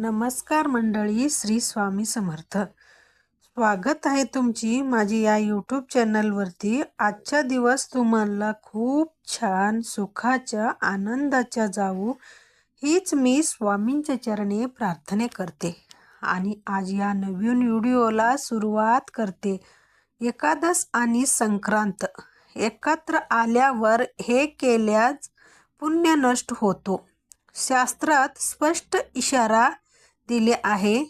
नमस्कार मंडळी श्री स्वामी समर्थ. स्वागत आहे तुमची माझी या यूट्यूब चॅनलवरती आजचा दिवस तुम्हाला खूप छान सुखाच्या आनंदाच्या जाऊ हीच मी स्वामींच्या चरणी प्रार्थने करते. आणि आज या नवीन व्हिडिओला सुरुवात करते. एकादश आणि संक्रांत एकत्र आल्यावर हे केल्यास पुण्य नष्ट होतो. शास्त्रात स्पष्ट इशारा दिले आहे.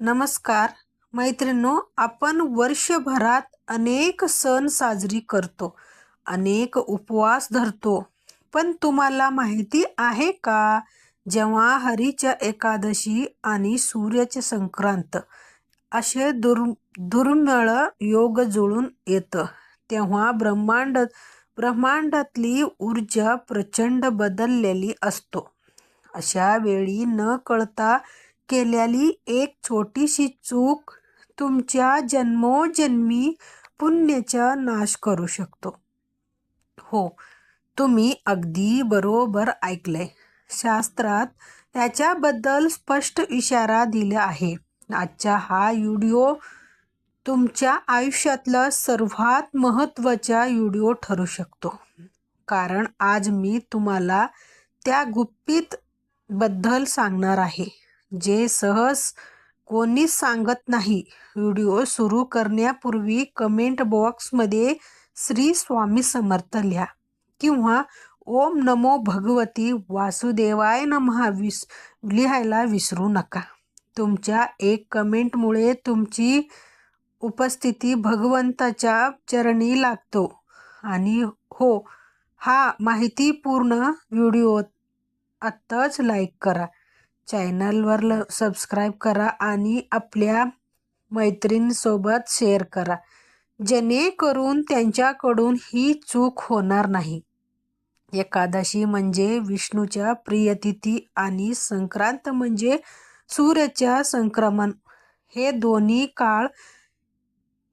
नमस्कार. मैत्रिणो आपण वर्षभरात अनेक सण साजरी करतो अनेक उपवास धरतो. पण तुम्हाला माहिती आहे का? जेव्हा हरीच्या एकादशी आणि सूर्याचे संक्रांत असे दुर् दुर्मिळ योग जुळून येतं तेव्हा ब्रह्मांड ब्रह्मांडातली ऊर्जा प्रचंड बदललेली असतो. अशा वेळी न कळता केलेली एक छोटीशी चूक तुमच्या जन्मोजन्मी पुण्याचा नाश करू शकतो. हो तुम्ही अगदी बरोबर ऐकलंय. शास्त्रात त्याच्याबद्दल स्पष्ट इशारा दिला आहे. आजचा हा व्हिडिओ तुमच्या आयुष्यातला सर्वात महत्त्वाचा व्हिडिओ ठरू शकतो. कारण आज मी तुम्हाला त्या गुप्पित बद्दल सांगणार आहे. जे सहज कोणीच सांगत नाही. व्हिडिओ सुरू करण्यापूर्वी कमेंट बॉक्समध्ये श्री स्वामी समर्थ लिहा किंवा ओम नमो भगवती वासुदेवाय नमहा विस लिहायला विसरू नका. तुमच्या एक कमेंटमुळे तुमची उपस्थिती भगवंताच्या चरणी लागतो. आणि हो हा माहितीपूर्ण व्हिडिओ आत्ताच लाईक करा. चॅनलवर ल सबस्क्राईब करा आणि आपल्या मैत्रिणींसोबत शेअर करा. जेणेकरून त्यांच्याकडून ही चूक होणार नाही. एकादशी म्हणजे विष्णूच्या प्रियतिथी आणि संक्रांत म्हणजे सूर्याच्या संक्रमण. हे दोन्ही काळ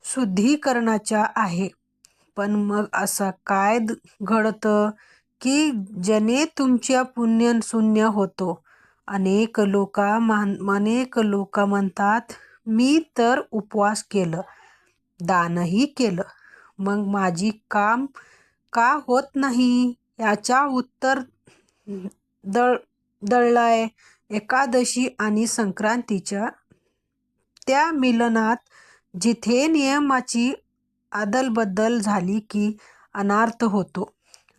शुद्धीकरणाच्या आहे. पण मग असं काय घडतं की ज्याने तुमच्या पुण्य शून्य होतो? अनेक लोक मान अनेक लोक म्हणतात मी तर उपवास केलं दानही केलं. मग माझी काम का होत नाही? याच्या उत्तर दळ दळलाय एकादशी आणि संक्रांतीच्या त्या मिलनात जिथे नियमाची अदलबदल झाली की अनार्थ होतो.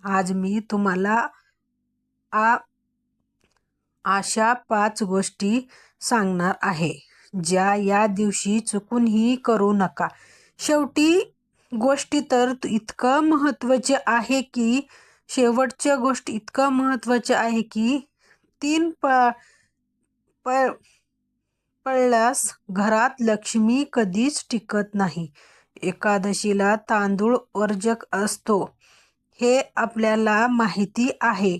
आज मी तुम्हाला आ अशा पाच गोष्टी सांगणार आहे. ज्या या दिवशी चुकूनही करू नका. शेवटी गोष्टी तर इतकं महत्त्वाचे आहे की शेवटच्या गोष्ट इतकं महत्त्वाच्या आहे की तीन प प घरात लक्ष्मी कधीच टिकत नाही. एकादशीला तांदूळ वर्जक असतो. हे आपल्याला माहिती आहे.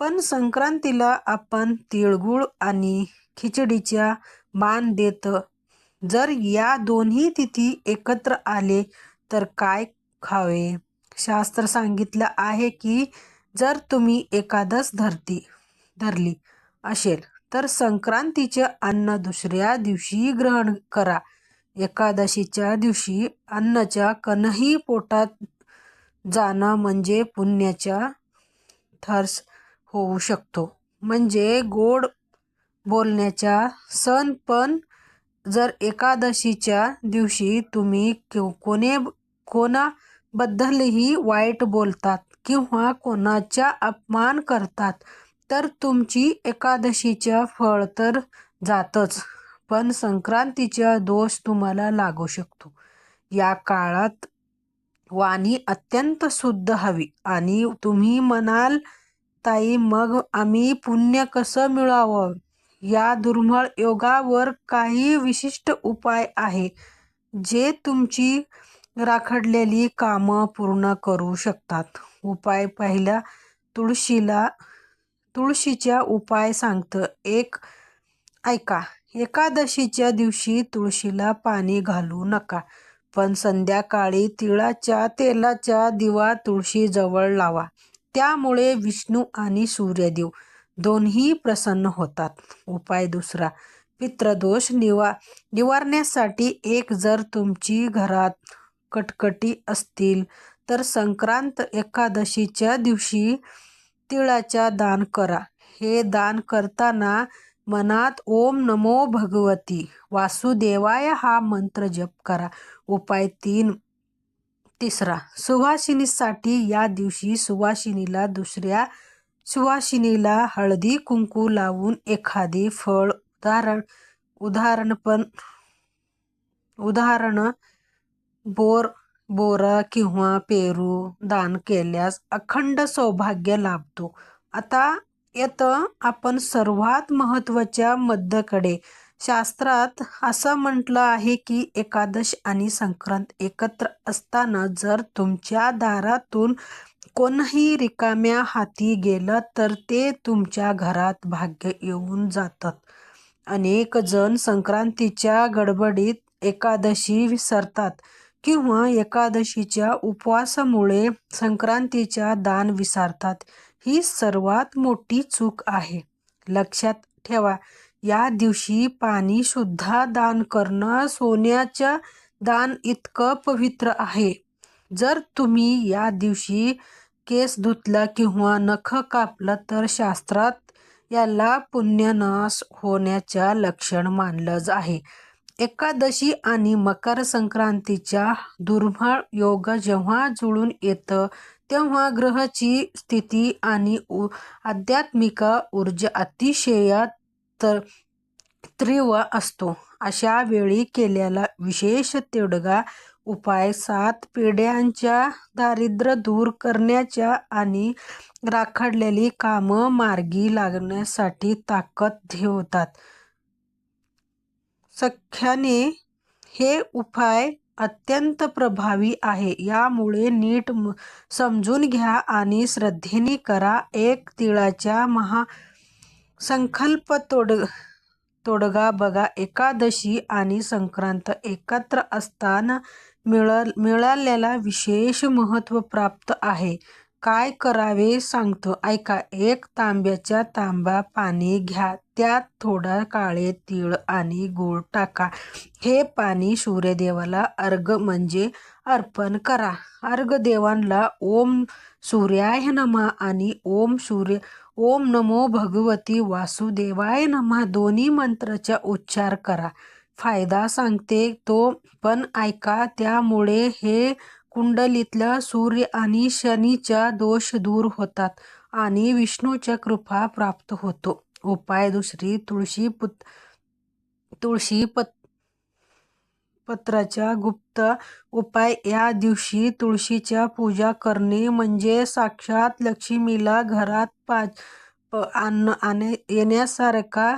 पण संक्रांतीला आपण तिळगुळ आणि खिचडीच्या मान देत. जर या दोन्ही तिथी एकत्र आले तर काय खावे? शास्त्र सांगितलं आहे की जर तुम्ही एकादश धरती धरली असेल तर संक्रांतीचे अन्न दुसऱ्या दिवशी ग्रहण करा. एकादशीच्या दिवशी अन्नाच्या कणही पोटात जाणं म्हणजे पुण्याच्या थर्स होऊ शकतो. म्हणजे गोड बोलण्याचा सण पण जर एकादशीच्या दिवशी तुम्ही कोणे कोणाबद्दलही वाईट बोलतात किंवा कोणाचा अपमान करतात तर तुमची एकादशीच्या फळ तर जातच पण संक्रांतीचा दोष तुम्हाला लागू शकतो. या काळात वाणी अत्यंत शुद्ध हवी आणि तुम्ही म्हणाल ताई मग आम्ही पुण्य कसं मिळावं? या दुर्मिळ योगावर काही विशिष्ट उपाय आहे जे तुमची राखडलेली कामं पूर्ण करू शकतात. उपाय पहिला तुळशीला तुळशीच्या उपाय सांगतं. एक ऐका एकादशीच्या दिवशी तुळशीला पाणी घालू नका पण संध्याकाळी तिळाच्या तेलाच्या दिवा तुळशीजवळ लावा. त्यामुळे विष्णू आणि सूर्यदेव दोन्ही प्रसन्न होतात. उपाय दुसरा पितृदोष निवा निवारण्यासाठी एक जर तुमची घरात कटकटी असतील तर संक्रांत एकादशीच्या दिवशी तिळाच्या दान करा. हे दान करताना मनात ओम नमो भगवती वासुदेवाय हा मंत्र जप करा. उपाय तीन तिसरा सुवासिनीसाठी या दिवशी सुवासिनीला दुसऱ्या सुवासिनीला हळदी कुंकू लावून एखादी फळ उदाहरण उदाहरणपण उदाहरण बोर बोरा किंवा पेरू दान केल्यास अखंड सौभाग्य लाभतो. आता येतं आपण सर्वात महत्त्वाच्या मुद्द्याकडे. शास्त्रात असं म्हटलं आहे की एकादश आणि संक्रांत एकत्र असताना जर तुमच्या दारातून कोणही रिकाम्या हाती गेलं तर ते तुमच्या घरात भाग्य येऊन जातात अनेक जण संक्रांतीच्या गडबडीत एकादशी विसरतात किंवा एकादशीच्या उपवासामुळे संक्रांतीच्या दान विसरतात. ही सर्वात मोठी चूक आहे. लक्षात ठेवा या दिवशी पाणी सुद्धा दान करणं सोन्याच्या दान इतकं पवित्र आहे. जर तुम्ही या दिवशी केस धुतलं किंवा नख कापलं तर शास्त्रात याला पुण्यनाश होण्याचं लक्षण मानलं आहे. एकादशी आणि मकर संक्रांतीच्या दुर्मळ योग जेव्हा जुळून येतं तेव्हा ग्रहाची स्थिती आणि आध्यात्मिक ऊर्जा तर तीव्र असतो. अशा वेळी केलेला विशेष तेवढा उपाय सात पिढ्यांच्या दारिद्र्य दूर करण्याच्या आणि राखडलेली कामं मार्गी लागण्यासाठी ताकद ठेवतात. सख्याने हे उपाय अत्यंत प्रभावी आहे. यामुळे नीट समजून घ्या आणि श्रद्धेने करा. एक तिळाच्या महा संकल्प तोड तोडगा बघा एकादशी आणि संक्रांत एकत्र असताना मिळालेलं विशेष महत्त्व प्राप्त आहे. काय करावे सांगतो ऐका. एक तांब्याच्या तांबा पाणी घ्या. त्यात थोडा काळे तीळ आणि गूळ टाका. हे पाणी सूर्यदेवाला अर्घ्य म्हणजे अर्पण करा. अर्घ देवांना ओम सूर्याय नमः आणि ओम सूर्य ओम नमो भगवती वासुदेवाय नमः दोन्ही मंत्राचा उच्चार करा. फायदा सांगते तो पण ऐका. त्यामुळे हे कुंडलीतले सूर्य आणि शनीच्या दोष दूर होतात आणि विष्णूच्या कृपा प्राप्त होतो उपाय दुसरी तुळशी पुत तुळशी प पत्राच्या गुप्त उपाय या दिवशी तुळशीच्या पूजा करणे म्हणजे साक्षात लक्ष्मीला घरात पाच येण्यासारखा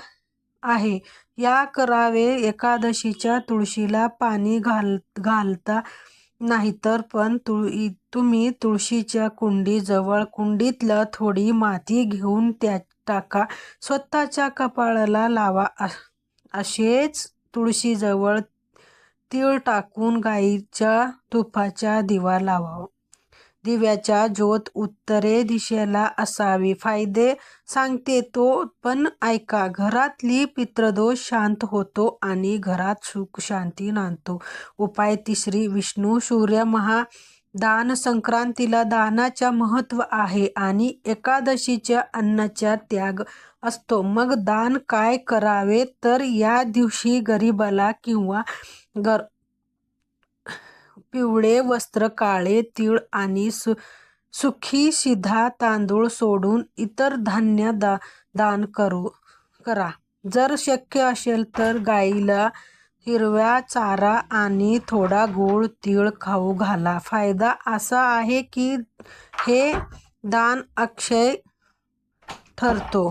आहे. या करावे एकादशीच्या तुळशीला पाणी घाल घालता नाहीतर पण तुम्ही तुळशीच्या कुंडीजवळ कुंडीतलं थोडी माती घेऊन त्या टाका. स्वतःच्या कपाळाला लावा. असेच तुळशीजवळ तीळ टाकून गाईच्या तुपाच्या दिवा लावा. दिव्याच्या ज्योत उत्तरे दिशेला असावी. फायदे सांगते तो पण ऐका. घरातली पित्रदोष शांत होतो आणि घरात सुख शांती नांदतो उपाय तिसरी विष्णू सूर्य महा दान संक्रांतीला दानाच्या महत्त्व आहे आणि एकादशीच्या अन्नाचा त्याग असतो. मग दान काय करावे तर या दिवशी गरिबाला किंवा गर पिवळे वस्त्र काळे तीळ आणि सु सुखी शिधा तांदूळ सोडून इतर धान्य दा दान करू करा. जर शक्य असेल तर गाईला हिरवा चारा आणि थोडा गूळ तीळ खाऊ घाला. फायदा असा आहे की हे दान अक्षय ठरतो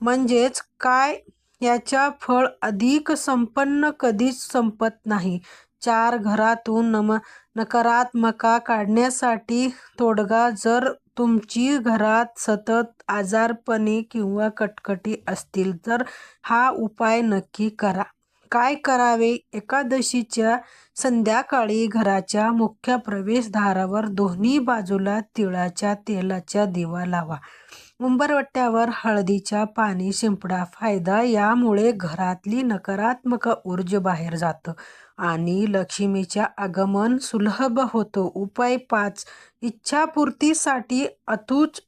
म्हणजेच काय याच्या फळ अधिक संपन्न कधीच संपत नाही. चार घरातून नकारात्मकता काढण्यासाठी तोडगा जर तुमची घरात सतत आजारपणे किंवा कटकटी असतील तर हा उपाय नक्की करा. काय करावे? एकादशीच्या संध्याकाळी घराच्या मुख्य प्रवेशद्वारावर दोन्ही बाजूला तिळाच्या तेलाच्या दिवा लावा. उंबरवट्यावर हळदीच्या पाणी शिंपडा. फायदा यामुळे घरातली नकारात्मक ऊर्जा बाहेर जातं आणि लक्ष्मीच्या आगमन सुलभ होतो. उपाय पाच. इच्छापूर्तीसाठी अतूच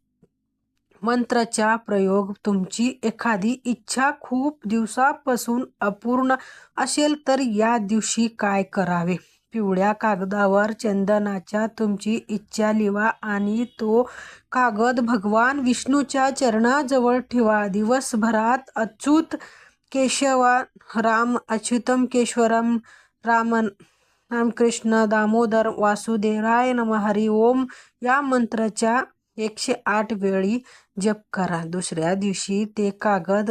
मंत्राचा प्रयोग तुमची एखादी इच्छा खूप दिवसापासून अपूर्ण असेल तर या दिवशी काय करावे? पिवळ्या कागदावर चंदनाच्या तुमची इच्छा लिवा आणि तो कागद भगवान विष्णूच्या चरणाजवळ ठेवा. दिवसभरात अच्युत केशवा राम अच्युतम केशवरम रामन रामकृष्ण दामोदर वासुदेवाय नम. हरी ओम. या मंत्राच्या एकशे आठ वेळी जप करा. दुसऱ्या दिवशी ते कागद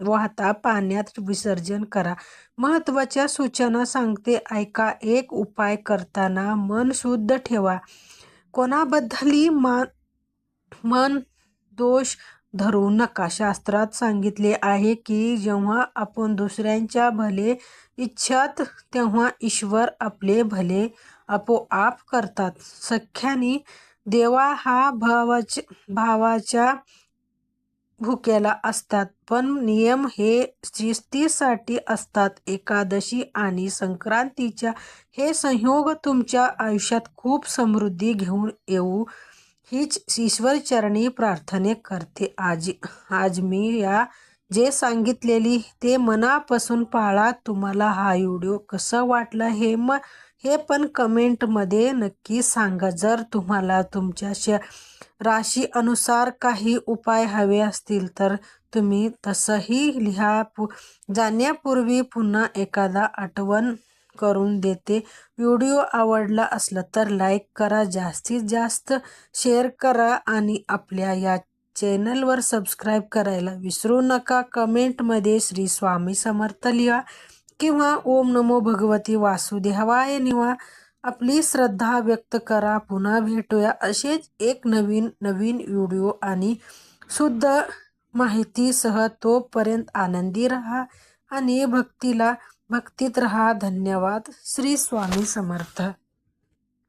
वाहता पाण्यात विसर्जन करा. महत्त्वाच्या सूचना सांगते. ऐका. एक उपाय करताना मन शुद्ध ठेवा. कोणाबद्दलही मान मन दोष धरू नका. शास्त्रात सांगितले आहे की जेव्हा आपण दुसऱ्यांच्या भले इच्छात तेव्हा ईश्वर आपले भले आपोआप करतात. सख्यानी देवा हा भावाच भावाच्या भुक्याला असतात पण नियम हे शिस्तीसाठी असतात. एकादशी आणि संक्रांतीच्या हे संयोग तुमच्या आयुष्यात खूप समृद्धी घेऊन येऊ. हीच ईश्वरचरणी प्रार्थने करते आज. आज मी या जे सांगितलेली ते मनापासून पाळा. तुम्हाला हा व्हिडिओ कसं वाटलं हे म हे पण कमेंटमध्ये नक्की सांगा. जर तुम्हाला तुमच्या श राशी अनुसार काही उपाय हवे असतील तर तुम्ही तसंही लिहा. पु जाण्यापूर्वी पुन्हा एखादा आठवण करून देते. व्हिडिओ आवडला असला तर लाईक करा जास्तीत जास्त शेअर करा आणि आपल्या या चॅनलवर सबस्क्राईब करायला विसरू नका. कमेंटमध्ये श्री स्वामी समर्थ लिहा. किंवा ओम नमो भगवती वासुदेवाय निवा. आपली श्रद्धा व्यक्त करा. पुन्हा भेटूया असेच एक नवीन नवीन व्हिडिओ आणि शुद्ध माहितीसह तोपर्यंत आनंदी रहा आणि भक्तीला भक्तीत रहा. धन्यवाद. श्री स्वामी समर्थ.